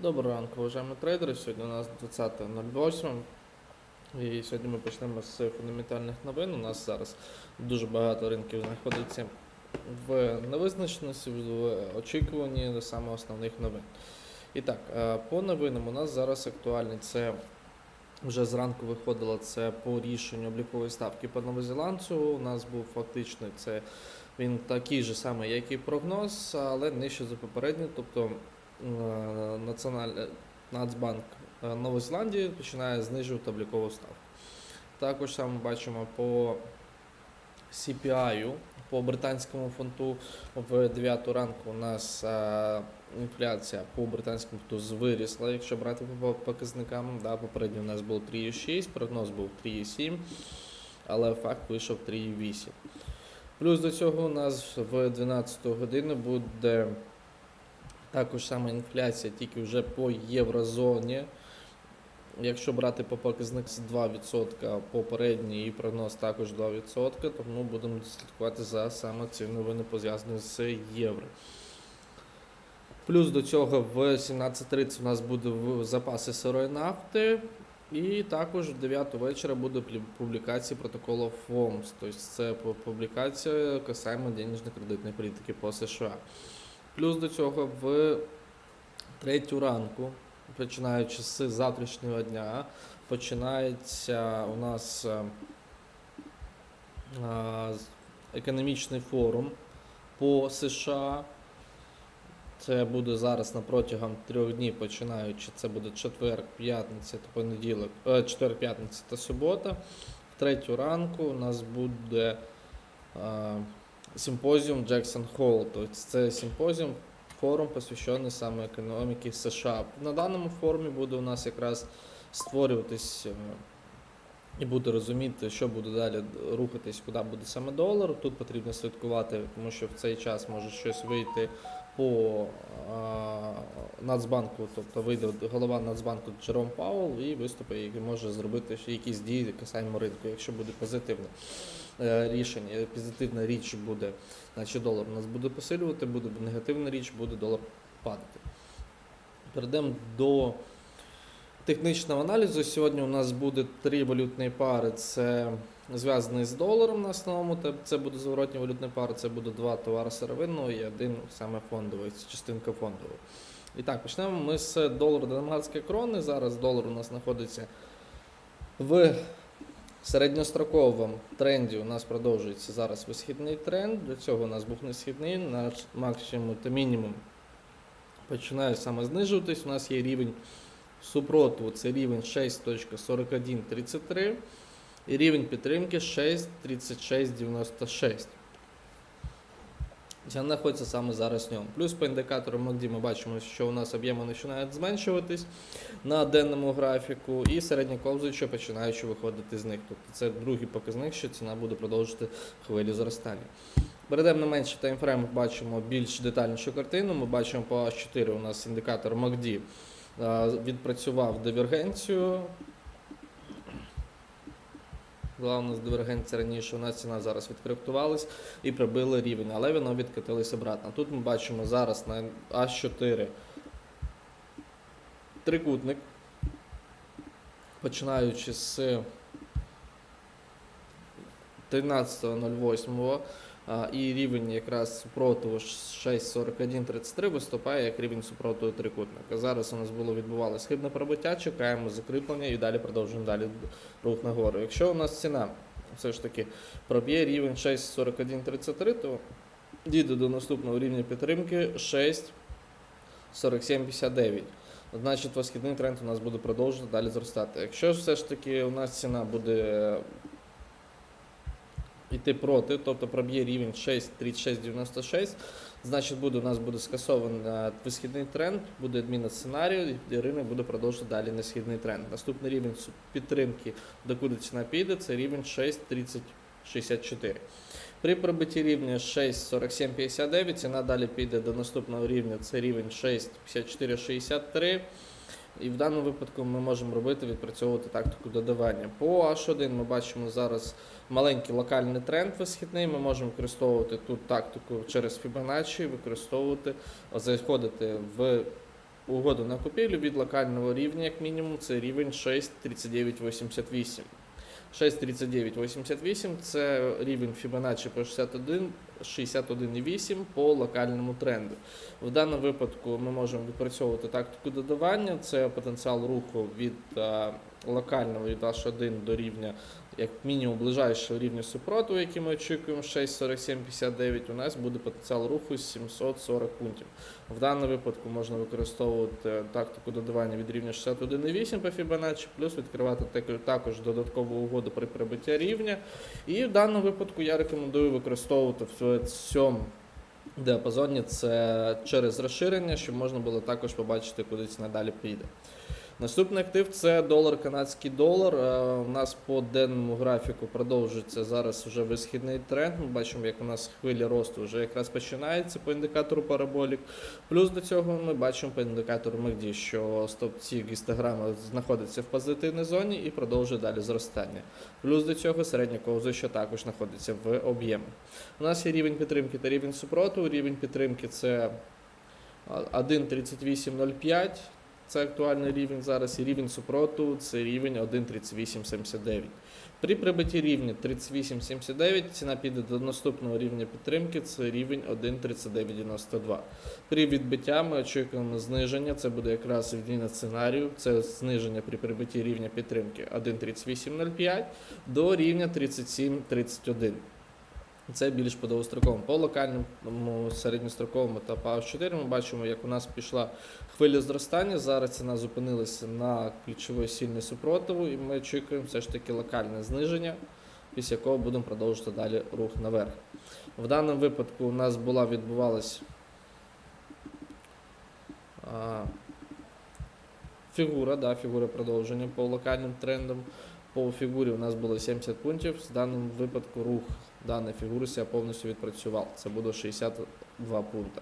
Доброго ранку, уважаємо трейдери. Сьогодні у нас 20.08. І сьогодні ми почнемо з фундаментальних новин. У нас зараз дуже багато ринків знаходиться в невизначеності, в очікуванні до саме основних новин. І так, е, по новинам у нас зараз актуальний це вже зранку виходило це по рішенню облікової ставки по новозеландцю. У нас був фактично це він такий же самий, як і прогноз, але нижче за попередній. Тобто Національний Нацбанк е, Нової Зеландії починає знижувати облікову ставку. Також саме бачимо по CPI, по британському фунту в 9 ранку у нас е, інфляція по британському фунту вирісла, якщо брати по показникам. Да, попередньо у нас було 3,6, прогноз був 3,7, але факт вийшов 3,8. Плюс до цього у нас в 12 годину буде також саме інфляція, тільки вже по єврозоні. Якщо брати по показник 2% попередній і прогноз також 2%, тому будемо слідкувати за саме ці новини пов'язані з євро. Плюс до цього в 17.30 у нас буде запаси сирої нафти. І також в 9 вечора буде публікація протоколу ФОМС. Тобто це публікація касаємо денежно-кредитної політики по США. Плюс до цього в 3 ранку, починаючи з завтрашнього дня, починається у нас е, е, економічний форум по США. Це буде зараз на протягом трьох днів, починаючи. Це буде четвер, п'ятниця та понеділок, е, четвер, п'ятниця та субота. В третю ранку у нас буде симпозіум Джексон Холл. Тобто це симпозіум, форум, посвящений саме економіці США. На даному форумі буде у нас якраз створюватись е, і буде розуміти, що буде далі рухатись, куди буде саме долар. Тут потрібно слідкувати, тому що в цей час може щось вийти по а, Нацбанку, тобто вийде голова Нацбанку Джером Пауел і виступить, і може зробити якісь дії касаємо ринку, якщо буде позитивне е, рішення, позитивна річ буде, значить долар у нас буде посилювати, буде негативна річ, буде долар падати. Перейдемо до технічного аналізу. Сьогодні у нас буде три валютні пари. Це зв'язаний з доларом на основному. Це буде зворотні валютні пари, це буде два товари сировинного і один саме фондовий, частинка фондового. І так, почнемо ми з долару данмарської крони. Зараз долар у нас знаходиться в середньостроковому тренді. У нас продовжується зараз висхідний тренд. До цього у нас був несхідний, наш максимум та мінімум починає саме знижуватись. У нас є рівень супротиву, це рівень 6.4133 і рівень підтримки 6.3696. Знаходиться саме зараз в ньому. Плюс по індикатору MACD ми бачимо, що у нас об'єми починають зменшуватись на денному графіку, і середня ковзуюча починаючи виходити з них. Тобто це другий показник, що ціна буде продовжувати хвилю зростання. Перейдемо на менший таймфрейм, бачимо більш детальнішу картину. Ми бачимо по H4 у нас індикатор MACD відпрацював дивергенцію. Була у дивергенція раніше, у нас ціна зараз відкоректувалась і прибили рівень, але воно відкатилася обратно. Тут ми бачимо зараз на А4 трикутник, починаючи з 13.08 а, і рівень якраз супротиву 6.4133 виступає як рівень супротиву трикутника. Зараз у нас було відбувалося хибне пробиття, чекаємо закріплення і далі продовжуємо далі рух нагору. Якщо у нас ціна все ж таки проб'є рівень 6.4133, то дійде до наступного рівня підтримки 6.4759. Значить, восхідний тренд у нас буде продовжувати далі зростати. Якщо все ж таки у нас ціна буде йти проти, тобто проб'є рівень 6.3696, значить буде, у нас буде скасований висхідний тренд, буде адміна сценарію, і ринок буде продовжувати далі на східний тренд. Наступний рівень підтримки, докуди ціна піде, це рівень 6.3064. При пробитті рівня 6.4759 ціна далі піде до наступного рівня, це рівень 6.5463. І в даному випадку ми можемо робити, відпрацьовувати тактику додавання. По H1 ми бачимо зараз маленький локальний тренд висхідний. Ми можемо використовувати тут тактику через Fibonacci, використовувати, заходити в угоду на купівлю від локального рівня, як мінімум, це рівень 6.3988. 6.3988 це рівень Fibonacci по 61, 61,8 по локальному тренду. В даному випадку ми можемо відпрацьовувати тактику додавання. Це потенціал руху від е, локального від H1 до рівня, як мінімум, ближайшого рівня супротиву, який ми очікуємо 6,4759. У нас буде потенціал руху 740 пунктів. В даному випадку можна використовувати тактику додавання від рівня 61,8 по Fibonacci, плюс відкривати також додаткову угоду при прибиття рівня. І в даному випадку я рекомендую використовувати в цьому діапазоні це через розширення, щоб можна було також побачити, куди це надалі піде. Наступний актив це долар канадський долар. Е, У нас по денному графіку продовжується зараз вже висхідний тренд. Ми бачимо, як у нас хвиля росту вже якраз починається по індикатору параболік. Плюс до цього ми бачимо по індикатору MACD, що стопці гістограми знаходиться в позитивній зоні і продовжує далі зростання. Плюс до цього середня ковзища також знаходиться в об'ємі. У нас є рівень підтримки та рівень супротиву. Рівень підтримки це 1.3805. Це актуальний рівень зараз, і рівень супротиву це рівень 1.3879. При прибитті рівня 3879 ціна піде до наступного рівня підтримки, це рівень 1.3992. При відбиття ми очікуємо зниження, це буде якраз відміна сценарію, це зниження при прибитті рівня підтримки 1.3805 до рівня 3731. Це більш по довгостроковому. По локальному середньостроковому та по 4 ми бачимо, як у нас пішла хвиля зростання. Зараз ціна зупинилася на ключової сильної супротиву, і ми очікуємо все ж таки локальне зниження, після якого будемо продовжувати далі рух наверх. В даному випадку у нас була відбувалась фігура, да, фігура продовження по локальним трендам. По фігурі у нас було 70 пунктів. В даному випадку рух даної фігури повністю відпрацював. Це буде 62 пункти.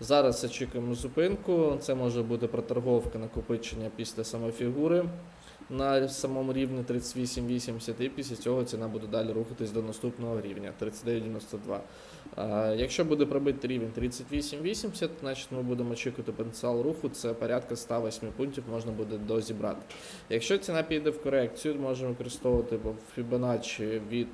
Зараз очікуємо зупинку. Це може бути проторговка накопичення після самої фігури на самому рівні 38,80 і після цього ціна буде далі рухатись до наступного рівня 39,92. А, Якщо буде пробити рівень 38,80, значить ми будемо очікувати потенціал руху. Це порядка 108 пунктів можна буде дозібрати. Якщо ціна піде в корекцію, можемо використовувати Fibonacci від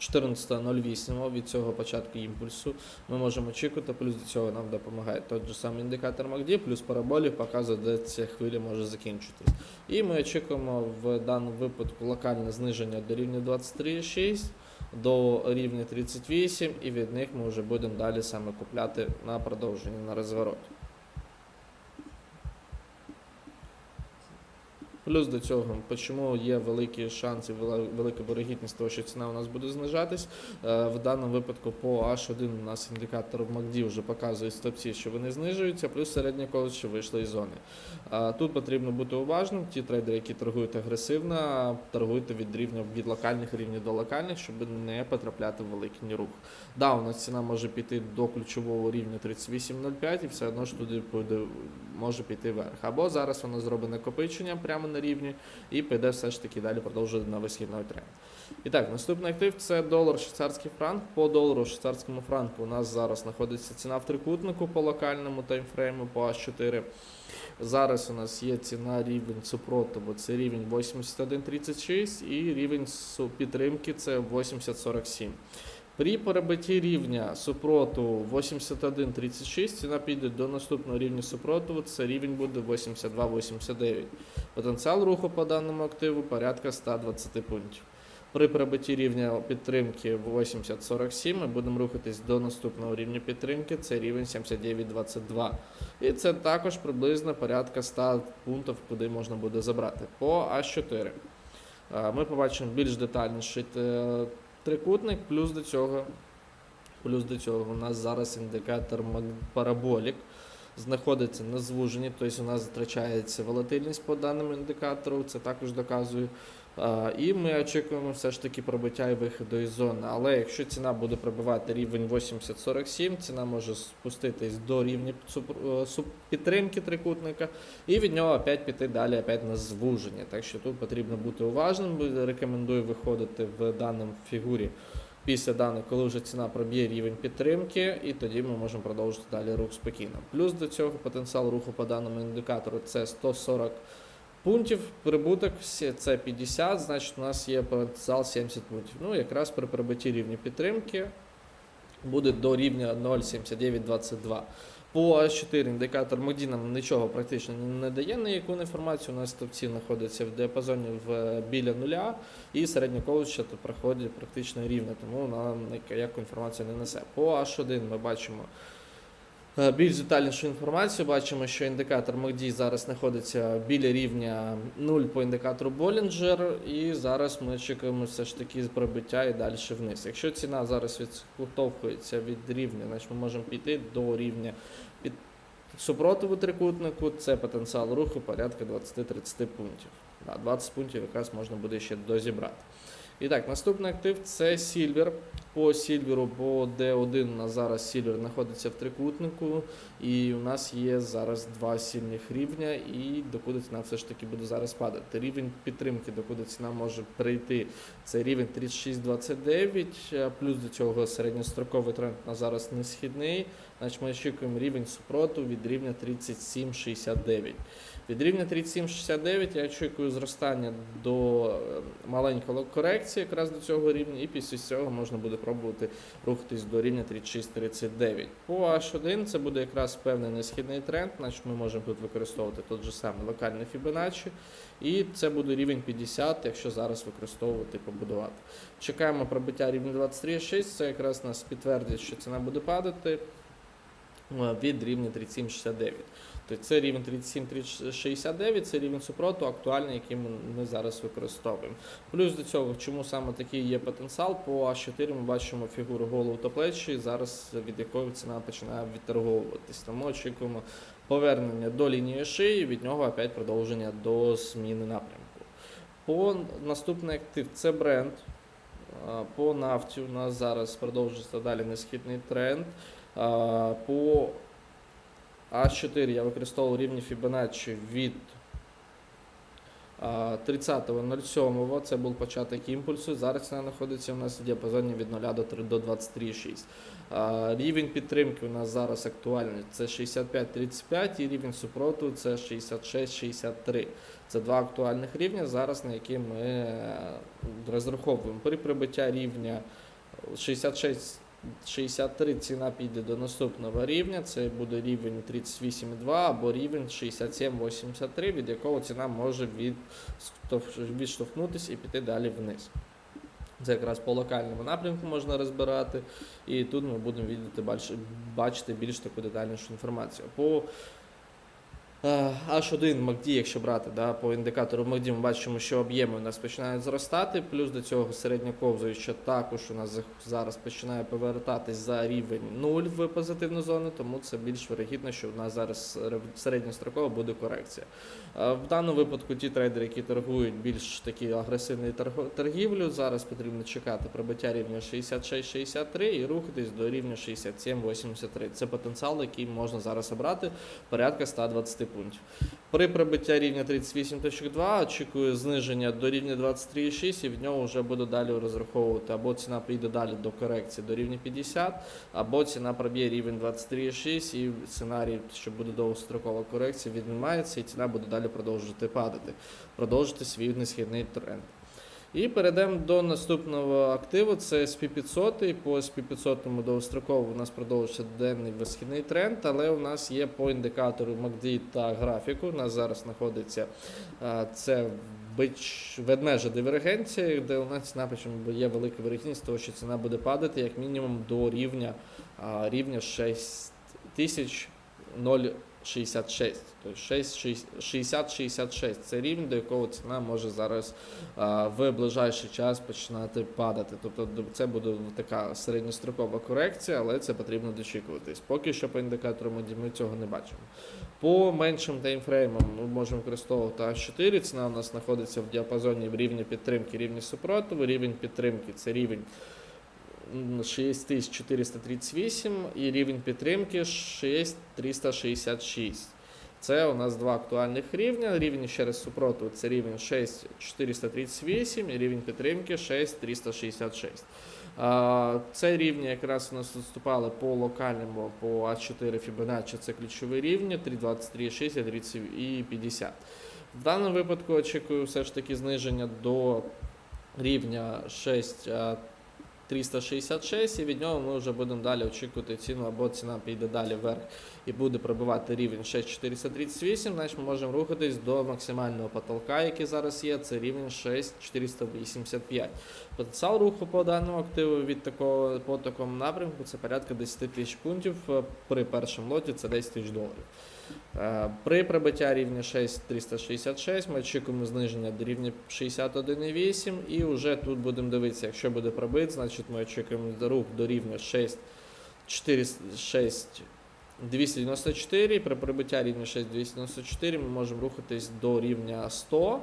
14.08 від цього початку імпульсу ми можемо очікувати, плюс до цього нам допомагає той же самий індикатор MACD, плюс параболік показує, де ця хвиля може закінчитись. І ми очікуємо в даному випадку локальне зниження до рівня 23,6 до рівня 38, і від них ми вже будемо далі саме купляти на продовження на розворот. Плюс до цього, чому є великі шанси, велика вирогідність того, що ціна у нас буде знижатись. Е, В даному випадку по H1 у нас індикатор в MACD вже показує стопці, що вони знижуються, плюс середня що вийшли із зони. Тут потрібно бути уважним. Ті трейдери, які торгують агресивно, торгуйте від рівня від локальних рівнів до локальних, щоб не потрапляти в великий рух. Да, у нас ціна може піти до ключового рівня 38.05 і все одно ж туди може піти вверх. Або зараз воно зробить накопичення прямо на рівні і піде все ж таки далі продовжує на висхідний тренд. І так, наступний актив це долар швейцарський франк. По долару швейцарському франку у нас зараз знаходиться ціна в трикутнику по локальному таймфрейму по H4. Зараз у нас є ціна рівень супротиву, це рівень 81.36 і рівень підтримки це 80.47. При перебитті рівня супротиву 81.36 ціна піде до наступного рівня супротиву, це рівень буде 82.89. Потенціал руху по даному активу порядка 120 пунктів. При прибитті рівня підтримки 80.47 ми будемо рухатись до наступного рівня підтримки, це рівень 79.22. І це також приблизно порядка 100 пунктів, куди можна буде забрати. По А4 е, ми побачимо більш детальніший е, трикутник, плюс до цього, плюс до цього у нас зараз індикатор параболік знаходиться на звуженні, тобто у нас втрачається волатильність по даному індикатору, це також доказує. І ми очікуємо все ж таки пробиття і виходу із зони. Але якщо ціна буде пробивати рівень 80-47, ціна може спуститись до рівня е, підтримки трикутника, і від нього опять піти далі опять на звуження. Так що тут потрібно бути уважним. Рекомендую виходити в даному фігурі після даних, коли вже ціна проб'є рівень підтримки, і тоді ми можемо продовжити далі рух спокійно. Плюс до цього потенціал руху по даному індикатору це 140 пунктів, прибуток це 50, значить у нас є потенціал 70 пунктів. Ну, якраз при прибутті рівня підтримки буде до рівня 0,7922. По А4 індикатор MACD нам нічого практично не дає ніяку інформацію. У нас стовпці знаходяться в діапазоні в, е, біля нуля, і середня колича то проходить практично рівно, тому нам ніяку інформацію не несе. По H1 ми бачимо більш детальнішу інформацію. Бачимо, що індикатор MACD зараз знаходиться біля рівня 0 по індикатору Bollinger, і зараз ми очікуємо все ж таки пробиття і далі вниз. Якщо ціна зараз відштовхується від рівня, значить ми можемо піти до рівня під супротиву трикутнику, це потенціал руху порядка 20-30 пунктів. Да, 20 пунктів якраз можна буде ще дозібрати. І так, наступний актив це Сільвер. По Сільверу, по D1 у нас зараз Сільвер знаходиться в трикутнику, і у нас є зараз два сильних рівня, і докуди ціна все ж таки буде зараз падати. Рівень підтримки, докуди ціна може прийти, це рівень 36,29, е, плюс до цього середньостроковий тренд на зараз не східний. Значить, ми очікуємо рівень супроту від рівня 37,69. Від рівня 37,69 я очікую зростання до е, маленької корекції якраз до цього рівня, і після цього можна буде пробувати рухатись до рівня 36,39. По H1 це буде якраз певний несхідний тренд, значить ми можемо тут використовувати той же самий локальний Fibonacci, і це буде рівень 50, якщо зараз використовувати побудувати. Чекаємо пробиття рівня 23,6, це якраз нас підтвердить, що ціна буде падати е, від рівня 37,69. Тобто це рівень 37,69, це рівень супроту актуальний, який ми, зараз використовуємо. Плюс до цього, чому саме такий є потенціал, по А4 ми бачимо фігуру голову та плечі, зараз від якої ціна починає відторговуватись. Тому очікуємо повернення до лінії шиї, від нього опять продовження до зміни напрямку. По наступний актив це бренд. По нафті у нас зараз продовжується далі несхідний тренд. По А4 я використовував рівні Fibonacci від 30.07, це був початок імпульсу. Зараз ціна знаходиться у нас в діапазоні від 0 до 3 до 23,6. А, Рівень підтримки у нас зараз актуальний це 65-35 і рівень супроту це 66-63. Це два актуальних рівня, зараз на які ми е, розраховуємо. При прибиття рівня 66 63 ціна піде до наступного рівня, це буде рівень 38,2 або рівень 67,83, від якого ціна може відштовхнутися і піти далі вниз. Це якраз по локальному напрямку можна розбирати, і тут ми будемо бачити більш таку детальнішу інформацію. По H1 MACD, якщо брати да, по індикатору MACD, ми бачимо, що об'єми у нас починають зростати, плюс до цього середньоковзуюча також у нас зараз починає повертатись за рівень 0 в позитивну зону, тому це більш вирогідно, що у нас зараз ре- середньострокова буде корекція. Е, В даному випадку ті трейдери, які торгують більш такі агресивні торгівлю, зараз потрібно чекати прибиття рівня 66-63 і рухатись до рівня 67-83. Це потенціал, який можна зараз обрати порядка 120 пунктів. При прибиття рівня 38.2 очікую зниження до рівня 23,6 і від нього вже буду далі розраховувати або ціна піде далі до корекції до рівня 50, або ціна проб'є рівень 23,6 і сценарій, що буде довгострокова корекція, віднімається і ціна буде далі продовжувати падати, продовжити свій несхідний тренд. І перейдемо до наступного активу. Це SP500. По SP500 довгостроково у нас продовжується денний висхідний тренд, але у нас є по індикатору MACD та графіку. У нас зараз знаходиться це бич ведмежа дивергенції, де у нас напрямом є велика вирогідність того, що ціна буде падати як мінімум до рівня рівня тисяч 0 66. Тобто 60-66 це рівень, до якого ціна може зараз в ближайший час починати падати. Тобто це буде така середньострокова корекція, але це потрібно дочікуватись. Поки що по індикатору моді ми цього не бачимо. По меншим таймфреймам ми можемо використовувати а 4. Ціна у нас знаходиться в діапазоні в рівні підтримки, рівні супротиву. Рівень підтримки це рівень. 6438 і рівень підтримки 6366. Це у нас два актуальних рівня. Рівень ще раз супротиву це рівень 6438 і рівень підтримки 6366. А, Це рівні якраз у нас виступали по локальному, по А4 Fibonacci, це ключові рівні 3,23, 60, 30 і 50. В даному випадку очікую все ж таки зниження до рівня 6. А, 366, і від нього ми вже будемо далі очікувати ціну, або ціна піде далі вверх і буде пробивати рівень 6438, значить ми можемо рухатись до максимального потолка, який зараз є, це рівень 6485. Потенціал руху по даному активу від такого по такому напрямку це порядка 10 тисяч пунктів. е, При першому лоті це 10 тисяч доларів. Е, При прибиття рівня 6366 ми очікуємо зниження до рівня 61,8 і вже тут будемо дивитися, якщо буде пробит, значить ми очікуємо рух до рівня 6, 4, 6 294. При прибиття рівня 6294 ми можемо рухатись до рівня 100.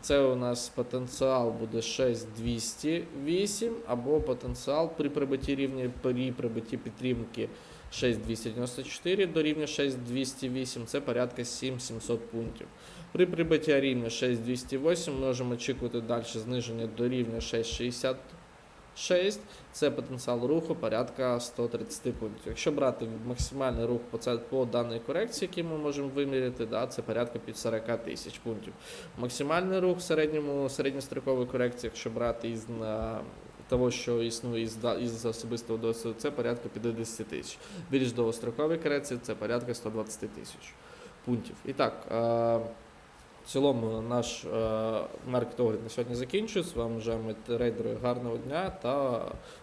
Це у нас потенціал буде 6208, або потенціал при прибитті рівня при прибитті підтримки 6294 до рівня 6208, це порядка 7700 пунктів. При прибитті рівня 6208 можемо очікувати далі зниження до рівня 666, це потенціал руху порядка 130 пунктів. Якщо брати максимальний рух по, це, по даній корекції, який ми можемо виміряти, да, це порядка під 40 тисяч пунктів. Максимальний рух в середньому середньострокової корекції, якщо брати із на того, що існує із, із особистого досвіду, це порядка 50 тисяч. Більш довгострокові креці це порядка 120 тисяч пунктів. І так, е, в цілому наш е, маркет огляд на сьогодні закінчується. Вам вже трейдери гарного дня та